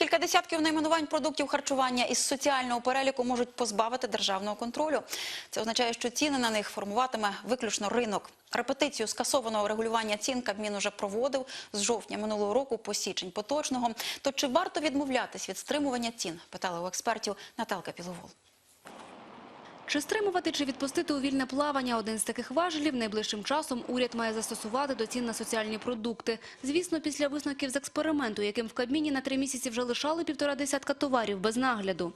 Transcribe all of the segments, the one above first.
Кілька десятків найменувань продуктів харчування із соціального переліку можуть позбавити державного контролю. Це означає, що ціни на них формуватиме виключно ринок. Репетицію скасованого регулювання цін Кабмін уже проводив з жовтня минулого року по січень поточного. То чи варто відмовлятись від стримування цін? Питали у експертів Наталка Піловол. Чи стримувати, чи відпустити у вільне плавання – один з таких важелів найближчим часом уряд має застосувати до цін на соціальні продукти. Звісно, після висновків з експерименту, яким в Кабміні на три місяці вже лишали півтора десятка товарів без нагляду.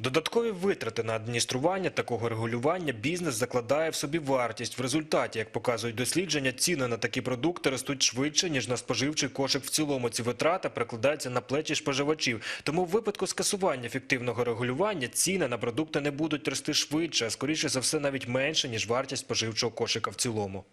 Додаткові витрати на адміністрування такого регулювання бізнес закладає в собі вартість. В результаті, як показують дослідження, ціни на такі продукти ростуть швидше, ніж на споживчий кошик в цілому. Ці витрати перекладаються на плечі споживачів. Тому в випадку скасування ефективного регулювання ціни на продукти не будуть рости швидше, а скоріше за все навіть менше, ніж вартість споживчого кошика в цілому.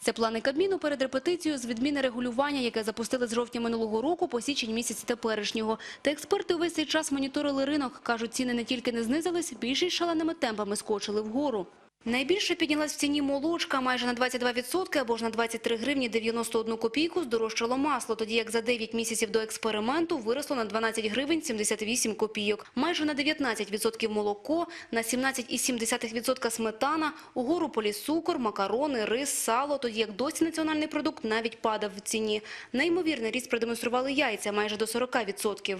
Це плани Кабміну перед репетицією з відміни регулювання, яке запустили з жовтня минулого року по січень місяць теперішнього. Та експерти увесь цей час моніторили ринок. Кажуть, ціни не тільки не знизились, більше й шаленими темпами скочили вгору. Найбільше піднялась в ціні молочка майже на 22% або ж на 23 гривні 91 копійку здорожчало масло, тоді як за 9 місяців до експерименту виросло на 12 гривень 78 копійок. Майже на 19% молоко, на 17,7% сметана, угору поліз цукор, макарони, рис, сало, тоді як досі національний продукт навіть падав в ціні. Неймовірний ріст продемонстрували яйця майже до 40%.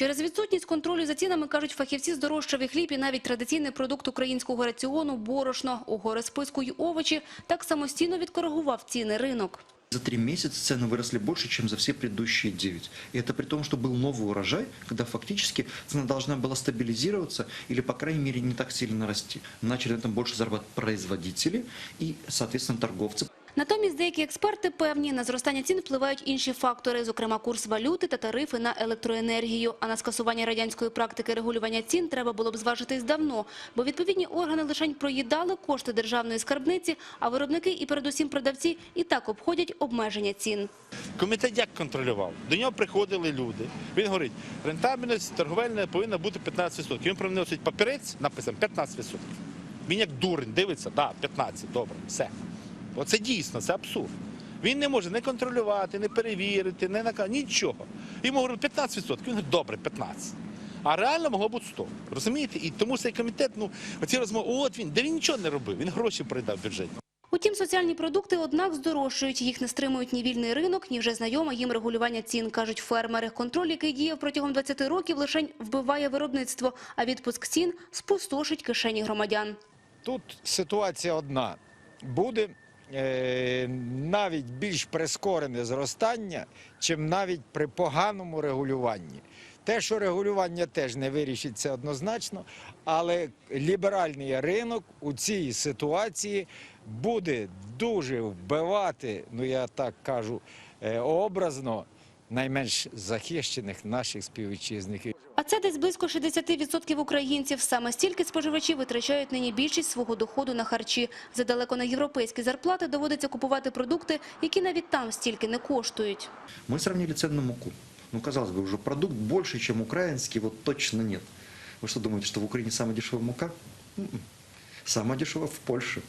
Через відсутність контролю за цінами, кажуть фахівці, здорожчав і хліб і навіть традиційний продукт українського раціону – борошно. У гори списку й овочі так самостійно відкоригував ціни ринок. За три месяца цены выросли больше, чем за все предыдущие 9. И это при том, что был новый урожай, когда фактически цена должна была стабилизироваться или, по крайней мере, не так сильно расти. Начали на этом больше зарабатывать производители и, соответственно, торговцы. Натомість деякі експерти певні, на зростання цін впливають інші фактори, зокрема курс валюти та тарифи на електроенергію. А на скасування радянської практики регулювання цін треба було б зважитись давно, бо відповідні органи лишень проїдали кошти державної скарбниці, а виробники і передусім продавці і так обходять обмеження цін. Комітет як контролював? До нього приходили люди. Він говорить, рентабельність торговельна повинна бути 15%. Він приносить папірець, написано 15%. Він як дурень дивиться, да, 15, добре, все. Оце дійсно, це абсурд. Він не може не контролювати, не перевірити, не нака... нічого. Йому говорять 15%. Він говорить, добре, 15. А реально могло бути 100. Розумієте? І тому цей комітет, ну, оці розмови, от він, де він нічого не робив, він гроші передав бюджетні. Утім, соціальні продукти, однак, здорожчують. Їх не стримують ні вільний ринок, ні вже знайоме їм регулювання цін, кажуть фермери. Контроль, який діяв протягом 20 років, лишень вбиває виробництво, а відпуск цін спустошить кишені громадян. Тут ситуація одна. Буде навіть більш прискорене зростання, чим навіть при поганому регулюванні. Те, що регулювання теж не вирішить це однозначно, але ліберальний ринок у цій ситуації буде дуже вбивати, ну я так кажу, е, образно найменш захищених наших співвітчизників. А це десь близько 60% українців. Саме стільки споживачі витрачають нині більшість свого доходу на харчі. За далеко не європейські зарплати доводиться купувати продукти, які навіть там стільки не коштують. Мы сравнили цену на муку. Ну, казалось бы, уже продукт больше, чем украинский, вот точно нет. Вы что думаете, что в Украине самая дешевая мука? М-м. Самая дешевая в Польше.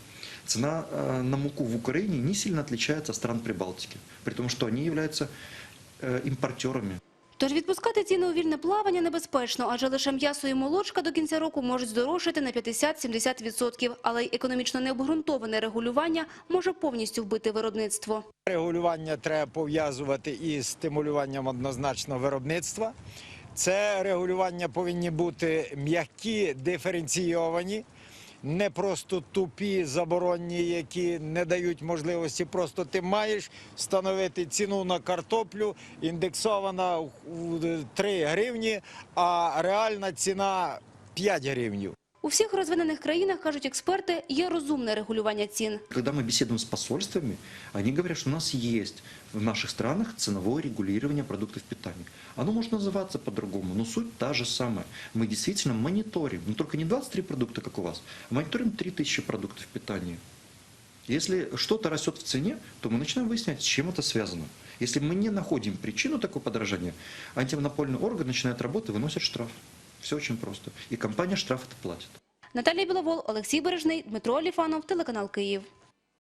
Цена э, на муку в Украине не сильно отличается от стран Прибалтики, при том, что они являются э, импортерами. Тож відпускати ціни у вільне плавання небезпечно, адже лише м'ясо і молочка до кінця року можуть здорожчати на 50-70%, але й економічно необґрунтоване регулювання може повністю вбити виробництво. Регулювання треба пов'язувати із стимулюванням однозначно виробництва. Це регулювання повинні бути м'які, диференційовані, не просто тупі, заборонні, які не дають можливості. Просто ти маєш встановити ціну на картоплю, індексована в 3 гривні, а реальна ціна 5 гривнів. У всіх розвинених країнах, кажуть експерти, є розумне регулювання цін. Когда мы беседуем с посольствами, они говорят, что у нас есть в наших странах ценовое регулирование продуктов питания. Оно может называться по-другому, но суть та же самая. Мы действительно мониторим, но только не 23 продукта, как у вас, а мониторим 3000 продуктов питания. Если что-то растет в цене, то мы начинаем выяснять, с чем это связано. Если мы не находим причину такого подорожания, антимонопольный орган начинает работать и выносит штраф. Все очень просто. И компания штраф это платит. Наталія Біловол, Олексій Бережний, Дмитро Оліфанов, телеканал Київ.